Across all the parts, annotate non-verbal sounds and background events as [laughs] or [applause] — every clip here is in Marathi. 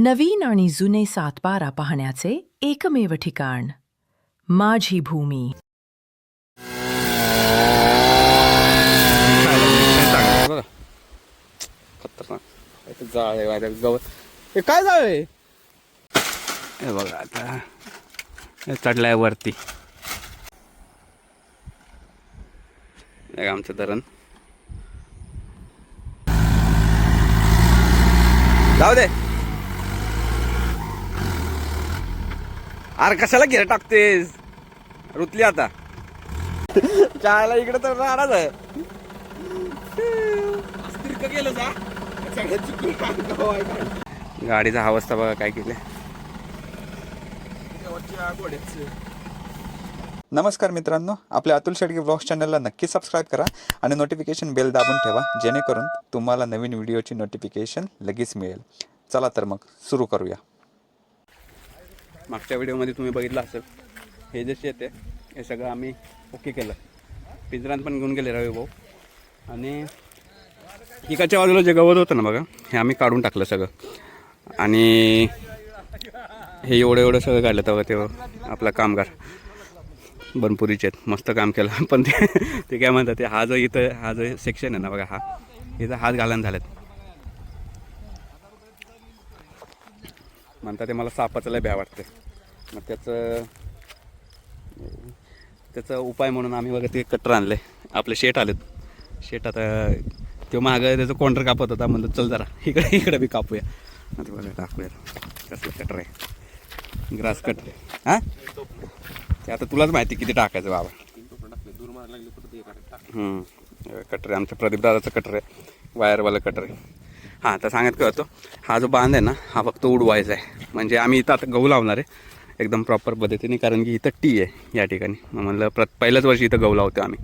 नवीन आणि जुने सातबारा पाहण्याचे एकमेव ठिकाण माझी भूमी. हे काय जाळे आहे? हे बघा आता. चढलाय वरती. आमचं धरण. जाऊ दे. अरे कशाला घेर टाकतेस? रुतली आता. चायला इकडे तर राहणार आहे. गाडीचा अवस्था बघा काय केले नमस्कार मित्रांनो आपल्या अतुल शेडगे ब्लॉग चॅनलला नक्की सबस्क्राईब करा आणि नोटिफिकेशन बेल दाबून ठेवा जेणेकरून तुम्हाला नवीन व्हिडिओची नोटिफिकेशन लगेच मिळेल. चला तर मग सुरू करूया. मागच्या व्हिडिओमध्ये तुम्ही बघितलं असेल. हे जे शेत आहे हे सगळं आम्ही ओके केलं. पिंजरात पण घेऊन गेले रवी भाऊ. आणि इकडच्या बाजूला जे गवत होतं ना बघा हे आम्ही काढून टाकलं सगळं. आणि हे एवढं एवढं सगळं काढलं तेव्हा तेव्हा आपला कामगार. बनपुरीचे आहेत मस्त काम केलं. पण ते ते काय म्हणतात ते हा जो इथं हा जो सेक्शन आहे ना बघा हा. इथं हात घालून झालेत. म्हणतात ते मला सापाचं लय भ्या वाटते मग त्याचं त्याचा उपाय म्हणून आम्ही बघा ते कटर आणले. आपले शेट आलेत. शेट आता तो मागं त्याचं कोंडर कापत होता म्हणलं चल जरा इकडे इकडे बी कापूया. आता बघा टाकूया कसलं कटर आहे? ग्रास कटर हां? ते आता तुलाच माहिती किती टाकायचं बाबा. कटर आहे आमचं प्रदीप दादाचं कटर आहे वायरवालं कटर आहे. हां तर सांगत कळतो. हा जो बांध आहे ना हा फक्त उडवायचा आहे. म्हणजे आम्ही इथं आता गहू लावणार आहे. एकदम प्रॉपर पद्धतीने कारण की इथं टी आहे या ठिकाणी. मग म्हणलं प्र पहिल्याच वर्षी इथं गहू लावतो आम्ही.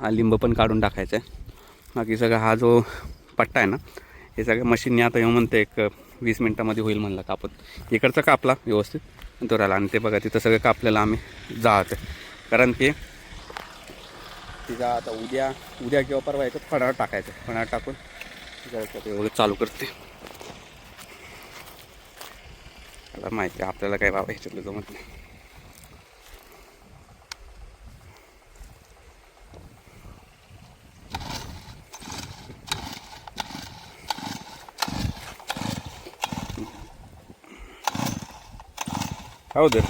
हा लिंब पण काढून टाकायचा आहे. बाकी सगळं हा जो पट्टा आहे ना हे सगळं मशीनने आता येऊन म्हणते एक वीस मिनटामध्ये होईल म्हणलं कापत इकडचा कापला व्यवस्थित तो राहिला आणि ते बघा तिथं सगळं कापलेलं आम्ही जात कारण की तिचा आता उद्या उद्या किंवा परवा एकच फणावर टाकायचं फणावर टाकून वगैरे चालू करते. मला माहिती आहे आपल्याला काय बाबा ह्याच्यातलं जमत नाही. हो दे.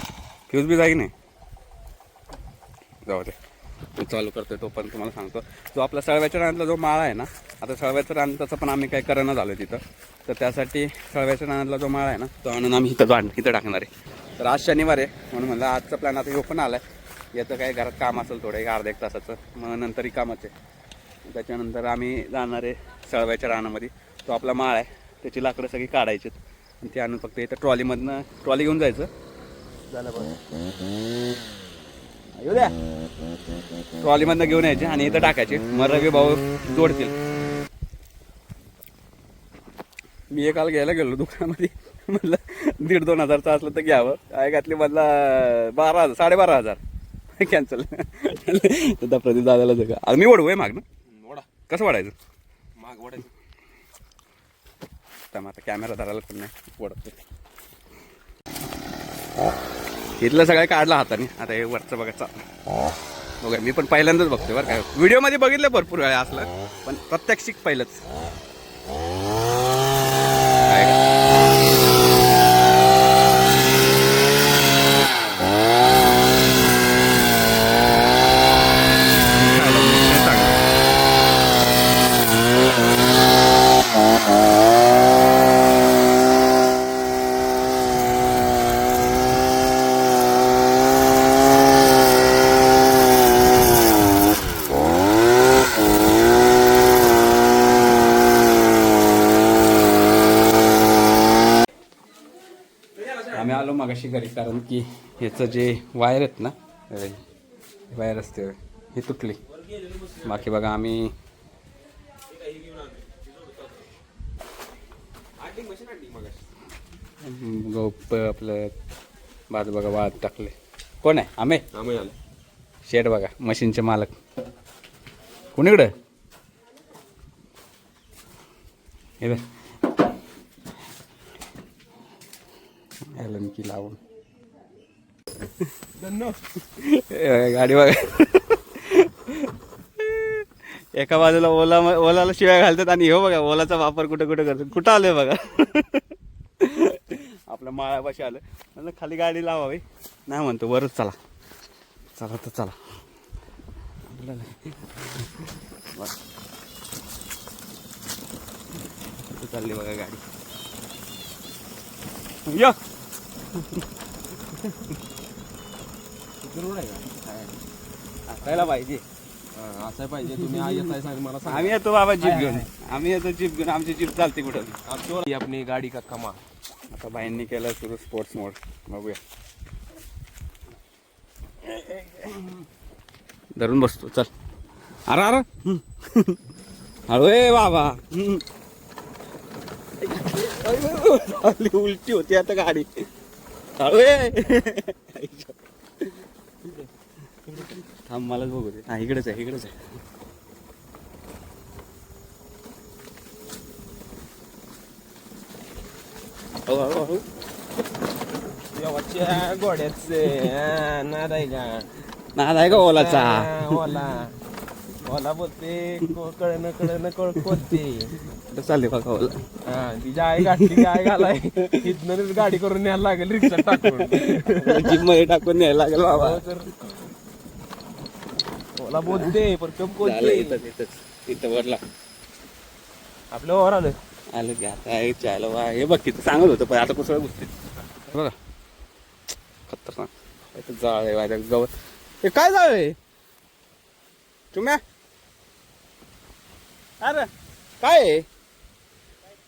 फ्यूज बी जाई नाही? जाऊ दे. चालू करतोय तो पण तुम्हाला सांगतो. जो आपला सळव्याच्या रानातला जो माळा आहे ना आता सळव्याचं रान त्याचं पण आम्ही काही करणं झालो तिथं. तर त्यासाठी सळव्याच्या रानातला जो माळा आहे ना तो आणून आम्ही इथं जाण इथं टाकणार आहे. तर आज शनिवार आहे म्हणून म्हणलं आजचा प्लॅन आता ह्यो पण आला आहे याचं काही घरात काम असेल थोडं एक अर्धा एक तासाचं. मग नंतरही कामच आहे. त्याच्यानंतर आम्ही जाणार आहे सळव्याच्या रानामध्ये. तो आपला माळ आहे त्याची लाकडं सगळी काढायची आणि ते आणून फक्त इथं ट्रॉलीमधनं ट्रॉली घेऊन जायचं. झालं बघा. येऊ द्या. ट्रॉलीमधनं घेऊन यायचे आणि इथं टाकायचे. मग रवी भाऊ जोडतील. मी एक काल घ्यायला गेलो दुकानामध्ये. म्हणलं दीड दोन हजारचं असलं तर घ्यावं. काय घातली म्हणला बारा हजार साडेबारा हजार. कॅन्सल. तर प्रदीप दादाला जगा मी ओढू आहे माग ना. कसं वाढायचं माग ओढायचं. आता कॅमेरा धरायला पण नाही. ओढत इथलं सगळं काढलं हाताने. आता हे वरचं बघा बघा मी पण पहिल्यांदाच बघतोय बरं काय व्हिडिओमध्ये बघितलं भरपूर वेळा असलं पण प्रत्यक्षिक पहिलंच. मागाशी घरी कारण की ह्याचं जे वायर आहेत ना वायर असते ही तुटली. बाकी बघा आम्ही गप आपलं भात बघा वाद टाकले. कोण आहे? आमे शेड बघा मशीनचे मालक. कुणीकडं हे एलन की लावून. गाडी बघा. एका बाजूला ओला ओलाला शिवाय घालतात आणि हो बघा ओलाचा वापर कुठे कुठे करतात. कुठं आलोय बघा. आपल्या माळ्यापाशी आलं म्हणलं खाली गाडी लावावी नाही म्हणतो वरच चला. चला तर चला. चालली बघा गाडी. या. असायला पाहिजे. असं पाहिजे. तुम्ही येताय सांग मला सांग. आम्ही येतो बाबा जीप घेऊन. आम्ही येतो जीप घेऊन. आमची जीप चालते कुठं? आपली गाडी का कमा. आता बाईंनी केलं सुरू स्पोर्ट्स मोड बघूया. धरून बसतो. चल. अरे अरे. हळू ए बाबा उलटी होती आता गाडी. थांब मलाच बघू दे. हा इकडेच आहे इकडेच आहे. गोड्याचे नाद आहे का? नाद आहे का ओलाचा? ओला. ओला बोलते कळण कळण कळ कोणते? चालली बघा ओला हा तिची आई गाठी आई घालाय. इथनं गाडी करून न्यायला लागेल रिक्षा टाकून. जीपमध्ये टाकून न्यायला लागेल बाबा. हो तर ओला बोलते पण कम कोणते? इथं वरला. आपलं वर आलं. आलं की आता हे चायला वा हे बघ तिथं सांगत होतं पण आता कुसळ घुसते बघा. खतरनाक. जाळ आहे माझ्या गवत. हे काय जाळ आहे? तुम्ही अरे काय? आहे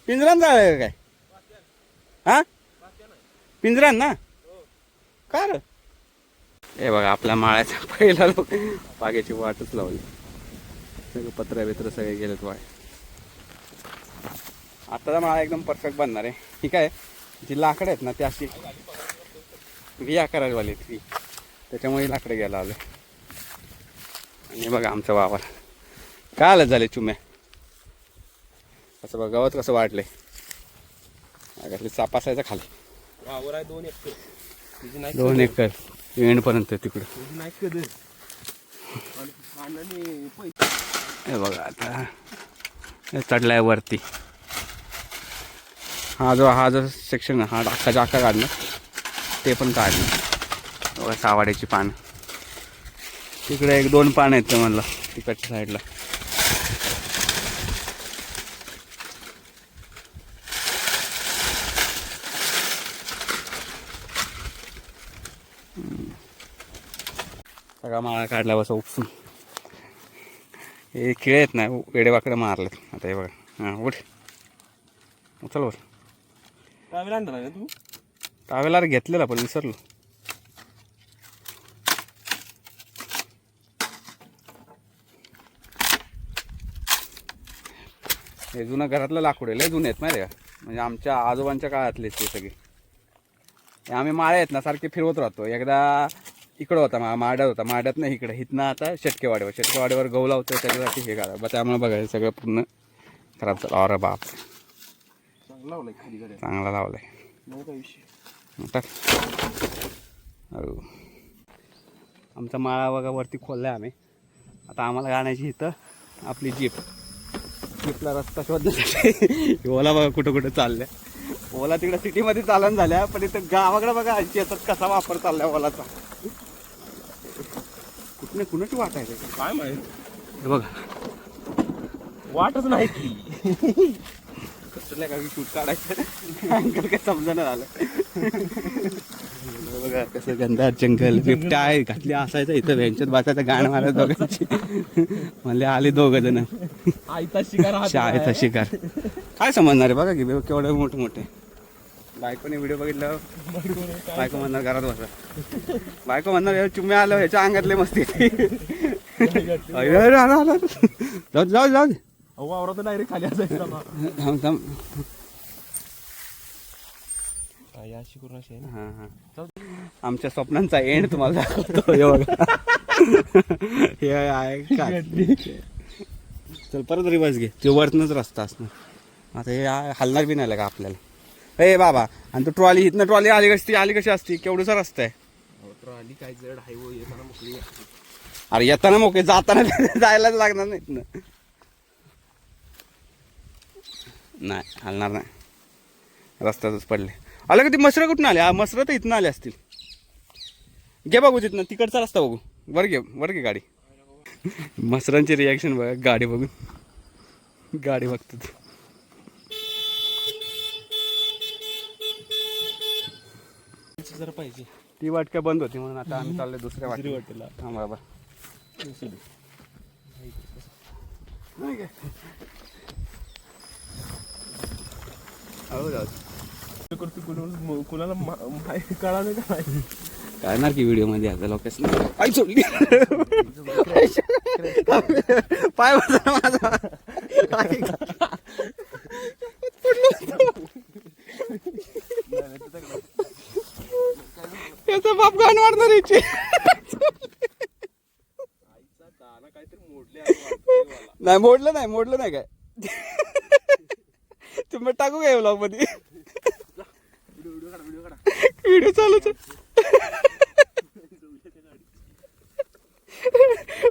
पिंजरान जाळ का काय? हा? पिंजरान ना? का रे? हे बघा आपल्या माळ्याचा [laughs] पहिला लोक बागेची वाटच लावली. सगळं पत्र बित्र सगळे गेलेत वाय आता माळा एकदम परफेक्ट बनणार आहे. ठीक आहे. जी लाकडं आहेत ना ती अशी व्ही आकारावाली आहेत ती. त्याच्यामुळे लाकडं घ्यायला आलं आणि बघा आमचा वावर. काय आलं झाले चुम्या? असं बघा गवत कसं वाढलंय अगं चाप असायचा खाली. वावर आहे दोन एकर. दोन एकर. एंडपर्यंत तिकडं. हे बघा आता. हे चढलाय वरती. हा जो हा जो सेक्शन हा अख्खाच्या अख्खा काढलं ते पण काढलं. बघा सावाड्याची पानं. तिकडे एक दोन पानं आहेत ते म्हणलं तिकडच्या साईडला सगळा माळा काढला बस उपसून हे किळे आहेत ना वेडेवाकडे मारलेत. आता हे बघा. हां उठ. उचल आणणार आहे ना तू? टावेला घेतलेला पण विसरलो. हे जुनं घरातलं लाकूड आहे लय जुने आहेत माहिती का? म्हणजे आमच्या आजोबांच्या काळातलेच ते सगळे. आम्ही माळे आहेत ना सारखे फिरवत राहतो. एकदा इकडं होता मा माड्यात होता. माड्यात नाही इकडे. इथनं आता शेटकेवाड्यावर शेटकेवाड्यावर गहू लावतो त्याच्यासाठी हे बा त्यामुळे बघा हे सगळं पूर्ण खराब झालं. अरे बाप चांगला लावलाय खाली गाड्या चांगला लावलाय. नाही काय विषय. टाक. हो आमचा माळा बघा वरती खोलला आम्ही. आता आम्हाला गाण्याची इथं आपली जीप. जीपला रस्ता शोधण्यासाठी. [laughs] ओला बघा कुठं कुठं चालल्या. ओला तिकडं सिटीमध्ये चालन झाल्या पण इथं गावाकडे बघा शेतात कसा वापर चाललाय ओलाचा. कुठने कुणाची वाट आहे त्याची? काय माहीत? हे बघा. वाटच नाही की कसलं का? शूट काढायचं. अंकल काय समजणं झालं बघा कसं गंधार जंगल बिबट्या आहे घातली असायचं इथं. व्यांच्यात बसायचं गाणं मारत दोघांची. म्हणले आले दोघ जण. आईचा शिकार हात शाळेचा शिकार. काय समजणार आहे बघा की बे- केवढे मोठे मोठे बायकोने व्हिडिओ बघितलं बायको म्हणणार घरात बसा. बायको म्हणणार "हे चुम्या आलं ह्याच्या अंगातले मस्ती. जाऊ जाऊ जाऊ वावरात डायरेक्ट खाली असायचं. थांब अशी करून अशी. हा हा. आमच्या स्वप्नांचा एंड तुम्हाला दाखवतो. हे बघा. हे आहे [laughs] का? चल परत रिवर्स घे. ते वरतनच रस्ता असणार. आता हे हलणार बी नाही लागा आपल्याला. ए बाबा. आणि तू ट्रॉली इथनं ट्रॉली आली कशी आली कशी असती? केवढंसं रस्ता आहे ट्रॉली काय जड हायवे येताना मोकळी अरे येताना मोके जाताना [laughs] जायलाच लागणार नाही इथनं. नाही हलणार नाही. रस्त्यातच पडले. आलं का ती मसरं कुठून आले? मसरं तर इथनं आले असतील. घे बघू तिथनं. तिकडचा रस्ता बघू. वर घे वर घे गाडी. मसरांची रिॲक्शन बघा. गाडी बघून. गाडी बघतो तू. जरा पाहिजे. ती वाट काय बंद होती म्हणून आता आम्ही चाललोय दुसऱ्या दुसरी वाटेला. हां बाबा नाही काय? हो जाऊ दे. करतो कुणाला कुणाला मा- माहिती कळालं का नाही? काढणार की व्हिडिओमध्ये आता लोकेशन? [laughs] पाय सोडली. पाय बसला माझा त्याचा बाप याची नाही मोडलं नाही मोडलं नाही काय? [laughs] तुम्ही टाकू काय ब्लॉगमध्ये? व्हिडिओ चालूच.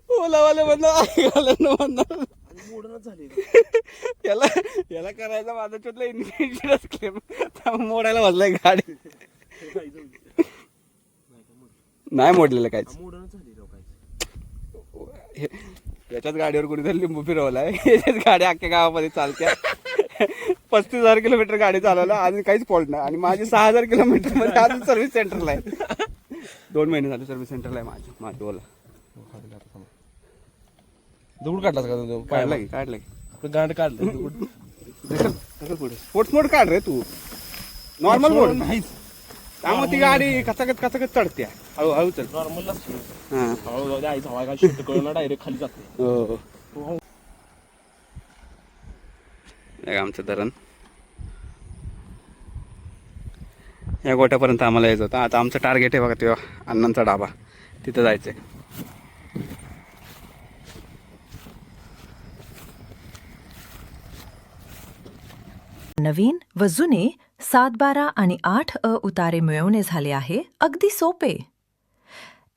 ओलावाले म्हणणार ऐकायला म्हणणार. मोडणच झाली. याला याला करायचा माझा चोतला इन्शुरन्स क्लेम मोडायला बसलाय गाडी. नाही मोडलेलं काहीच? काय याच्याच गाडीवर कुणीतरी लिंबू फिरवलाय. [laughs] याच्याच गाडी अख्ख्या गावामध्ये चालत्या. [laughs] पस्तीस हजार किलोमीटर गाडी चालवला अजून काहीच फॉल्ट नाही. आणि माझी सहा हजार किलोमीटरमध्ये अजून सर्व्हिस सेंटरला आहे. [laughs] दोन महिने झाले सर्व्हिस सेंटरला आहे माझी. माझी ओला दगड काढलास का तू? काढला की काढला की गांड काढलं दगड ढकल, ढकल पुढे. स्पोर्ट्स मोड काढ रे तू. नॉर्मल मोड नाहीच. त्यामुळे ती गाडी कचाकच कचाकच चढते. हळू हळू चल. नॉर्मल हा. हळू आईचा हवा काय डायरेक्ट खाली जाते हो आमचं धरण. या गोट्यापर्यंत आम्हाला यायचं होतं. आता आमचं टार्गेट आहे बघा तेव्हा अण्णांचा डाबा तिथं जायचंय. नवीन व जुने सात बारा आणि आठ अ उतारे मिळवणे झाले आहे. अगदी सोपे.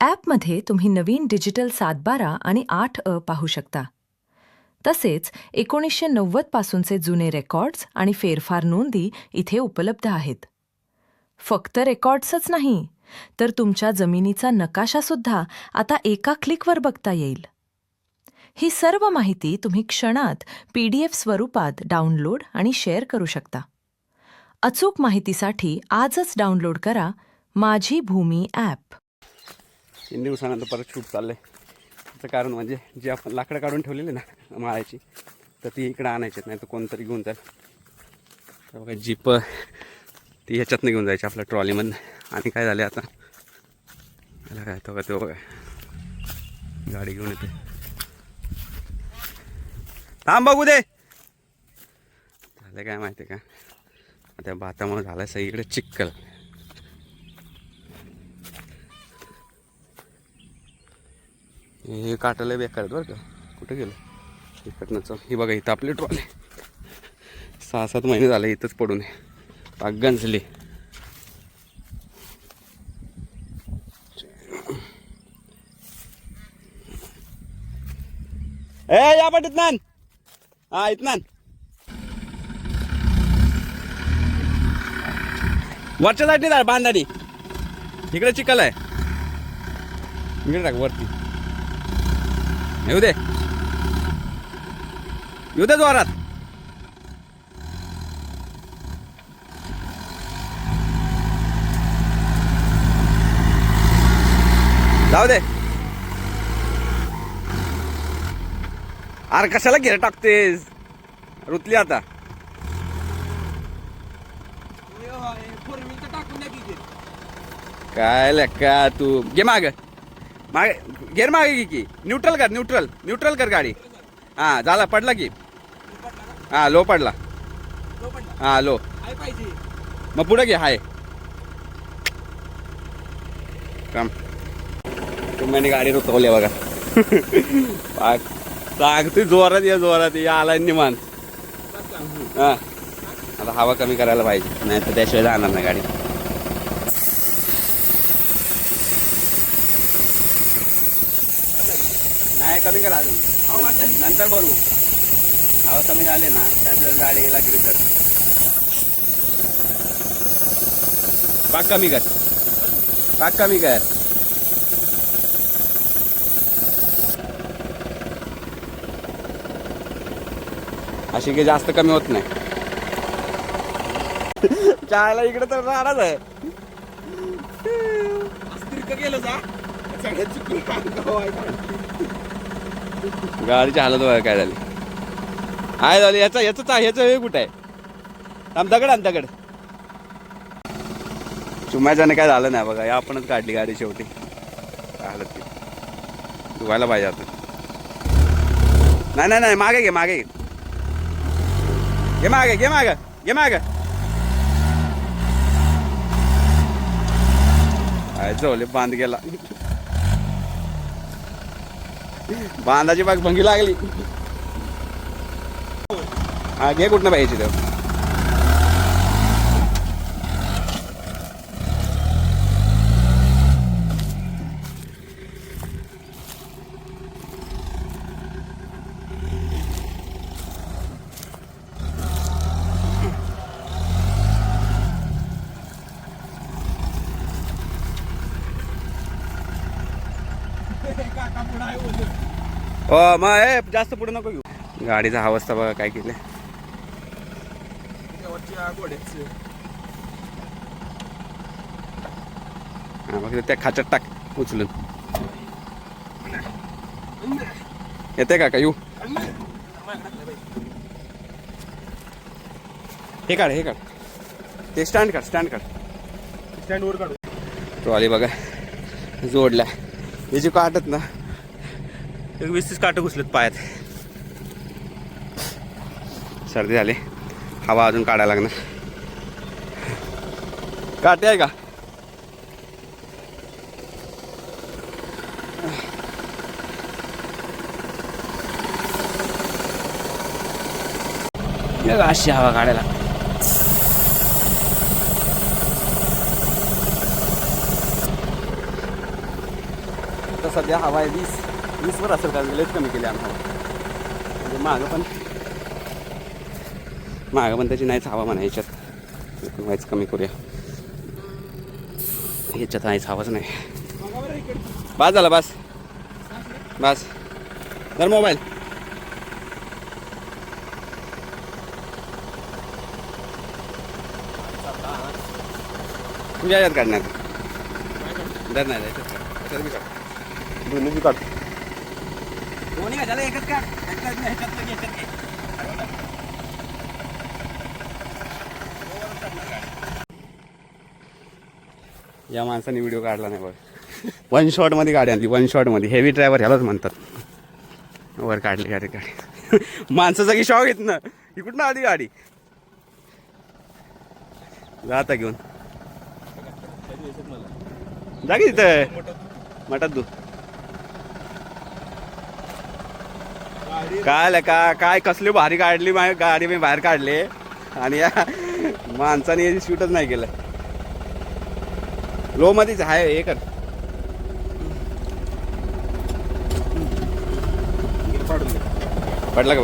ॲपमध्ये तुम्ही नवीन डिजिटल सातबारा आणि आठ अ पाहू शकता. तसेच एकोणीसशे नव्वद पासूनचे जुने रेकॉर्ड्स आणि फेरफार नोंदी इथे उपलब्ध आहेत. फक्त रेकॉर्ड्सच नाही तर तुमच्या जमिनीचा नकाशासुद्धा आता एका क्लिकवर बघता येईल. ही सर्व माहिती तुम्ही क्षणात पी डी एफ स्वरूपात डाउनलोड आणि शेअर करू शकता. अचूक माहितीसाठी आजच डाउनलोड करा माझी भूमी ॲप. तीन दिवसानंतर परत शूट चाललंय. त्याचं कारण म्हणजे जे आपण लाकडं काढून ठेवलेली ना माळ्याची तर ती इकडं आणायची नाही तर कोणतरी घेऊन जाईल. तर बघा जीप ती ह्याच्यातनं घेऊन जायची आपल्या ट्रॉलीमधनं. आणि काय झाले आता? त्याला काय तो का तो बघा. गाडी घेऊन येते थांब बघू दे. झालं काय माहिती आहे का? त्या भातामुळे झालं सगळीकडे चिक्कल. हे काटायला बेकार बरं का. कुठं गेलं? इकडनं चल. ही बघा इथं आपली ट्रॉली. सहा सात महिने झाले इथंच पडून पाक गंजली. ए या पट नान. हा इथनान वरच्या साईडने जा बांधारी इकडे चिकल आहे. इकडे टाक वरती. येऊ दे. येऊ दे जोरात. जाऊ दे. अरे कशाला घेर टाकतेस? रुतली आता. काय लका तू? घे माग. मागे घेर मागे घे की. न्यूट्रल कर न्यूट्रल न्यूट्रल कर गाडी. हा झाला पडला की. हा लो पडला. हा लो. मग पुढे घे हाय. काम तुम्ही गाडी रुकवली बघा. पाक सांग तू जोरात ये जोरात ये. आला निमान हा. आता हवा कमी करायला पाहिजे नाही तर त्याशिवाय जाणार नाही गाडी. कमी करा अजून नंतर भरू. हवा कमी झाली ना त्याच गाडीला ग्रीप कर पाक कमी कर. पाक कमी कर. अशी काही जास्त कमी होत नाही. [laughs] चायला इकडे तर राहणार आहे. गेलं जा? सगळ्यात चुकून गाडीची हालत बघा काय झाली. आहे झाली याचा आहे ह्याचं हे कुठं आहे? आम दगड आम दगड. चुम्याच्याने काय झालं नाही बघा या आपणच काढली गाडी शेवटी. काय हालत ती. धुवायला पाहिजे आता. नाही नाही नाही मागे घे मागे घे. घे मागे घे मागे घे मागे. आहे चवले बांध गेला. बांधाची बाग भंगी लागली. हा घे कुठनं पाहिजे तर. हो मग ए जास्त पुढे नको घेऊ. गाडीचा अवस्था बघा काय केलं हा मग त्या खाच्यात टाक उचलून. येते का का येऊ. हे काढ हे काढ. ते स्टँड काढ स्टँड काढ. स्टँडवर काढू. ट्रॉली बघा. जोडल्या हे जे काटत ना एक वीस तीस काटं घुसलेत पायात. सर्दी झाली. हवा अजून काढायला लागणार. काटे आहे का? अशी हवा काढायला. सध्या हवा आहे वीस वीसवर असेल का? लयच कमी केली आम्ही हवा. म्हणजे मागं पण मागं पण त्याची नाहीच हवा म्हणा ह्याच्यात. व्हायचं कमी करूया. ह्याच्यात नाहीच हवाच नाही. बास झाला बस. बास. तर मोबाईल. तुमच्या याच्यात काढण्यात दर नाही याच्यात काढ. दोन्ही बी काढ. दोन्ही एकच काढ ह्याच्यात नाही, ह्याच्यात नाही, घे. या माणसाने व्हिडिओ काढला नाही बघ. वन शॉटमध्ये गाडी आणली वन शॉटमध्ये हेवी ड्रायव्हर ह्यालाच म्हणतात. वर काढली गाडी गाडी. [laughs] माणसाचा की शॉक येत ना. इकडून आधी गाडी? जाता घेऊन. जा की तिथं. मठात तू. काय का काय कसली भारी काढली माझी गाडी मी बाहेर काढली. आणि या माणसाने शूटच नाही केलं. लो मध्येच आहे हे कर. पडला का